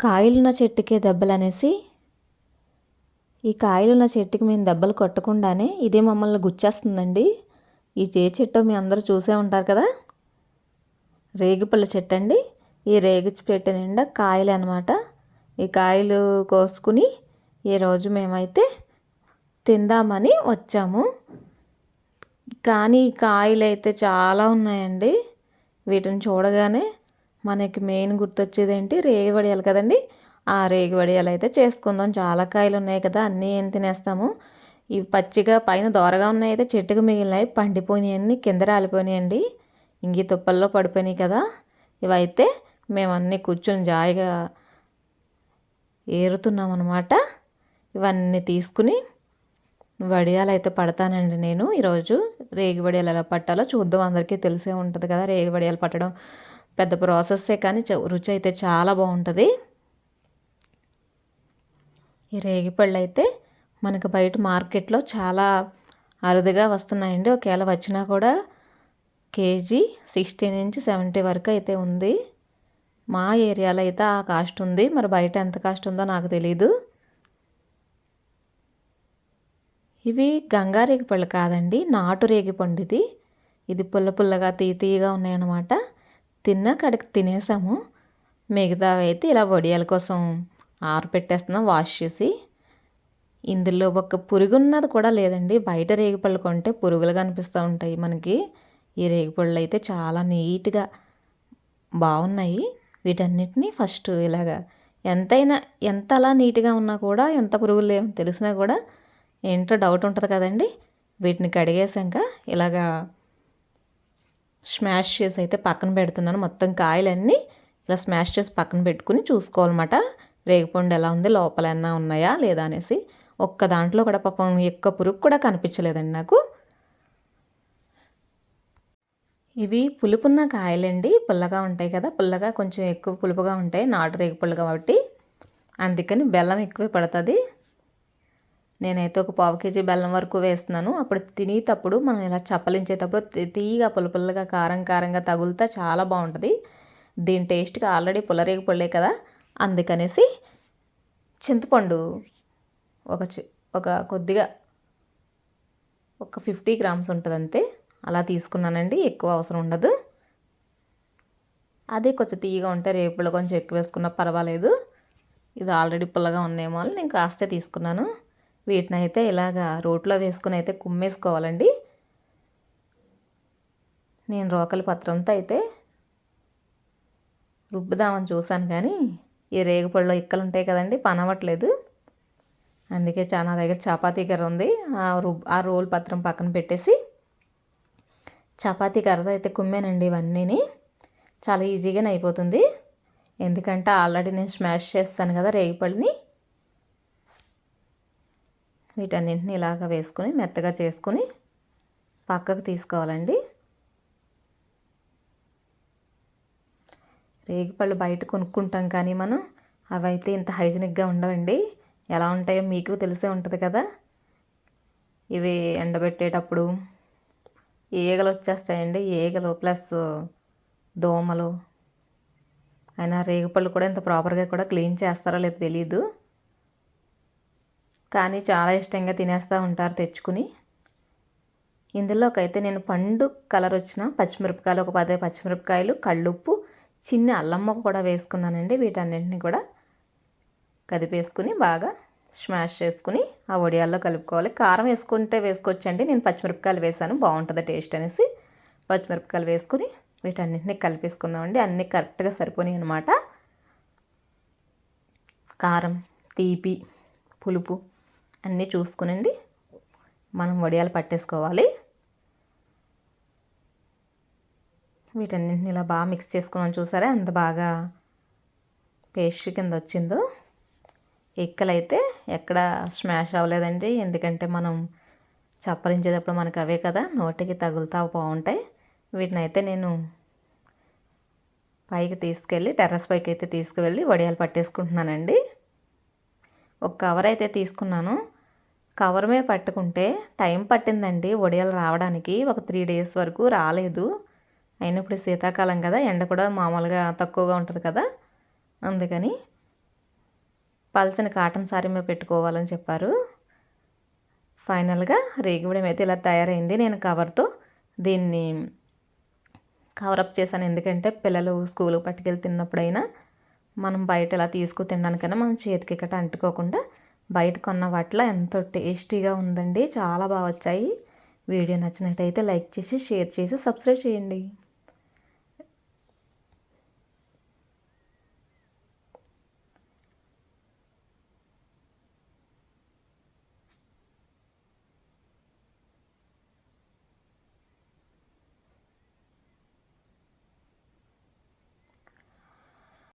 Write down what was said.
కాయలున్న చెట్టుకే దెబ్బలు అనేసి ఈ కాయలున్న చెట్టుకి మేము దెబ్బలు కొట్టకుండానే ఇదే మమ్మల్ని గుచ్చేస్తుందండి. ఈ చే చెట్టు మీ అందరూ చూసే ఉంటారు కదా? రేగిపళ్ళ చెట్టు అండి ఈ రేగి చెట్టు నిండా కాయలు అనమాట ఈ కాయలు కోసుకుని ఈరోజు మేమైతే తిందామని వచ్చాము. కానీ కాయలు అయితే చాలా ఉన్నాయండి. వీటిని చూడగానే మనకి మెయిన్ గుర్తొచ్చేది ఏంటి రేగి వడియాలు కదండి. ఆ రేగి వడియాలు అయితే చేసుకుందాం. చాలా కాయలు ఉన్నాయి కదా అన్నీ ఏం తినేస్తాము. ఇవి పచ్చిగా పైన దోరగా ఉన్నాయి అయితే చెట్టుకు మిగిలినాయి పండిపోయినాయన్ని కింద రాలిపోయినాయండి. ఇంగి తుప్పల్లో పడిపోయినాయి కదా. ఇవైతే మేము అన్నీ కూర్చొని జాయిగా ఏరుతున్నాం అనమాట ఇవన్నీ తీసుకుని వడియాలు అయితే పడతానండి నేను. ఈరోజు రేగి వడియాలు ఎలా పట్టాలో చూద్దాం. అందరికీ తెలిసే ఉంటుంది కదా రేగి వడియాలు పట్టడం. పెద్ద ప్రాసెస్సే కానీ రుచి అయితే చాలా బాగుంటుంది ఈ రేగిపళ్ళు అయితే మనకు బయట మార్కెట్లో చాలా అరుదుగా వస్తున్నాయండి. ఒకవేళ వచ్చినా కూడా కేజీ సిక్స్టీ నుంచి సెవెంటీ వరకు అయితే ఉంది. మా ఏరియాలో అయితే ఆ కాస్ట్ ఉంది. మరి బయట ఎంత కాస్ట్ ఉందో నాకు తెలీదు. ఇవి గంగా రేగిపళ్ళు కాదండి నాటు రేగిపండు ఇది ఇది పుల్ల పుల్లగా తీతీగా ఉన్నాయన్నమాట. తిన్నా కడికి తినేసాము. మిగతావి అయితే ఇలా వడియాల కోసం ఆరపెట్టేస్తున్నాం వాష్ చేసి. ఇందులో ఒక పురుగున్నది కూడా లేదండి. బయట రేగిపళ్ళు కొంటే పురుగులు కనిపిస్తూ ఉంటాయి మనకి. ఈ రేగిపళ్ళు అయితే చాలా నీట్గా బాగున్నాయి. వీటన్నిటిని ఫస్ట్ ఇలాగా ఎంతైనా ఎంత అలా నీట్గా ఉన్నా కూడా ఎంత పురుగులు లేవు తెలిసినా కూడా ఏంటో డౌట్ ఉంటుంది కదండి. వీటిని కడిగేసాక ఇలాగా స్మాష్ చేసి అయితే పక్కన పెడుతున్నాను. మొత్తం కాయలన్నీ ఇలా స్మాష్ చేసి పక్కన పెట్టుకుని చూసుకోవాలన్నమాట. రేగిపండు ఎలా ఉంది? లోపల ఉన్నాయా? లేదా అనేసి. ఒక్క దాంట్లో కూడా పాపం ఎక్కువ పురుగు కూడా కనిపించలేదండి నాకు. ఇవి పులుపున్న కాయలండి. పుల్లగా ఉంటాయి కదా. పుల్లగా కొంచెం ఎక్కువ పులుపుగా ఉంటాయి. నాటు రేగిపళ్ళు కాబట్టి. అందుకని బెల్లం ఎక్కువే పడుతుంది. నేనైతే ఒక పావు కేజీ బెల్లం వరకు వేస్తున్నాను. అప్పుడు తినేటప్పుడు మనం ఇలా చప్పలించేటప్పుడు తీయగా పుల్ల కారం కారంగా తగులుతా చాలా బాగుంటుంది. దీని టేస్ట్గా ఆల్రెడీ పుల్లరేగి పుల్లే కదా. అందుకనేసి చింతపండు ఒక చి ఒక కొద్దిగా ఒక ఫిఫ్టీ గ్రామ్స్ ఉంటుంది అంతే అలా తీసుకున్నానండి ఎక్కువ అవసరం ఉండదు. అదే కొంచెం తీయగా ఉంటే రేపులో కొంచెం ఎక్కువ వేసుకున్నా పర్వాలేదు. ఇది ఆల్రెడీ పుల్లగా ఉన్నాయేమో అని నేను కాస్తే తీసుకున్నాను. వీటిని అయితే ఇలాగా రోట్లో వేసుకుని అయితే కుమ్మేసుకోవాలండి. నేను రోకలి పత్రంతో అయితే రుబ్బుదామని చూశాను కానీ ఈ రేగుపళ్ళలో ఇక్కలు ఉంటాయి కదండి పనవట్లేదు. అందుకే చాలా దగ్గర చపాతీ కర్ర ఉంది. ఆ రుబ్ ఆ రోల్ పత్రం పక్కన పెట్టేసి చపాతీ కర్రతో అయితే కుమ్మానండి ఇవన్నీని. చాలా ఈజీగానే అయిపోతుంది. ఎందుకంటే ఆల్రెడీ నేను స్మాష్ చేస్తాను కదా రేగిపళ్ళని. వీటన్నింటిని ఇలాగ వేసుకొని మెత్తగా చేసుకుని పక్కకు తీసుకోవాలండి. రేగిపళ్ళు బయట కొనుక్కుంటాం కానీ మనం అవైతే ఇంత హైజీనిక్గా ఉండవండి. ఎలా ఉంటాయో మీకు తెలిసే ఉంటుంది కదా. ఇవి ఎండబెట్టేటప్పుడు ఈగలు వచ్చేస్తాయండి. ఈగలు ప్లస్ దోమలు. అయినా రేగిపళ్ళు కూడా ఇంత ప్రాపర్గా కూడా క్లీన్ చేస్తారో లేదో తెలియదు కానీ చాలా ఇష్టంగా తినేస్తూ ఉంటారు తెచ్చుకుని. ఇందులోకైతే నేను పండు కలర్ వచ్చిన పచ్చిమిరపకాయలు ఒక పది పచ్చిమిరపకాయలు కళ్ళుప్పు చిన్న అల్లమ్మ కూడా వేసుకున్నానండి. వీటన్నింటిని కూడా కదిపేసుకుని బాగా స్మాష్ చేసుకుని ఆ వడియాల్లో కలుపుకోవాలి. కారం వేసుకుంటే వేసుకోవచ్చండి. నేను పచ్చిమిరపకాయలు వేసాను బాగుంటుంది టేస్ట్ అనేసి పచ్చిమిరపకాయలు వేసుకుని వీటన్నింటినీ కలిపేసుకున్నామండి. అన్నీ కరెక్ట్గా సరిపోయాయి అనమాట కారం తీపి పులుపు అన్నీ చూసుకునండి. మనం వడియాలు పట్టేసుకోవాలి. వీటన్నింటిని ఇలా బాగా మిక్స్ చేసుకున్నాం చూసారా? ఎంత బాగా పేస్ట్ కింద వచ్చిందో. ఎక్కలైతే ఎక్కడ స్మాష్ అవ్వలేదండి. ఎందుకంటే మనం చప్పరించేటప్పుడు మనకు అవే కదా. నోటికి తగులుతా బాగుంటాయి. వీటిని అయితే నేను పైకి తీసుకెళ్ళి టెర్రస్ పైకి అయితే తీసుకువెళ్ళి వడియాలు పట్టేసుకుంటున్నానండి. ఒక కవర్ అయితే తీసుకున్నాను. కవర్ మీద పట్టుకుంటే టైం పట్టిందండి. వడియాలు రావడానికి ఒక త్రీ డేస్ వరకు రాలేదు. అయినా ఇప్పుడు శీతాకాలం కదా ఎండ కూడా మామూలుగా తక్కువగా ఉంటుంది కదా. అందుకని పలసిన కాటన్ సారీ మీద పెట్టుకోవాలని చెప్పారు. ఫైనల్గా రేగిబిడం అయితే ఇలా తయారైంది. నేను కవర్తో దీన్ని కవరప్ చేశాను. ఎందుకంటే పిల్లలు స్కూల్కి పట్టుకెళ్ళి తిన్నప్పుడైనా మనం బయట ఇలా తీసుకు తినడానికైనా మనం చేతికి ఇక్కడ అంటుకోకుండా బయట కొన్న వాటిలో ఎంతో టేస్టీగా ఉందండి. చాలా బాగా వచ్చాయి. వీడియో నచ్చినట్టయితే లైక్ చేసి షేర్ చేసి సబ్స్క్రైబ్ చేయండి.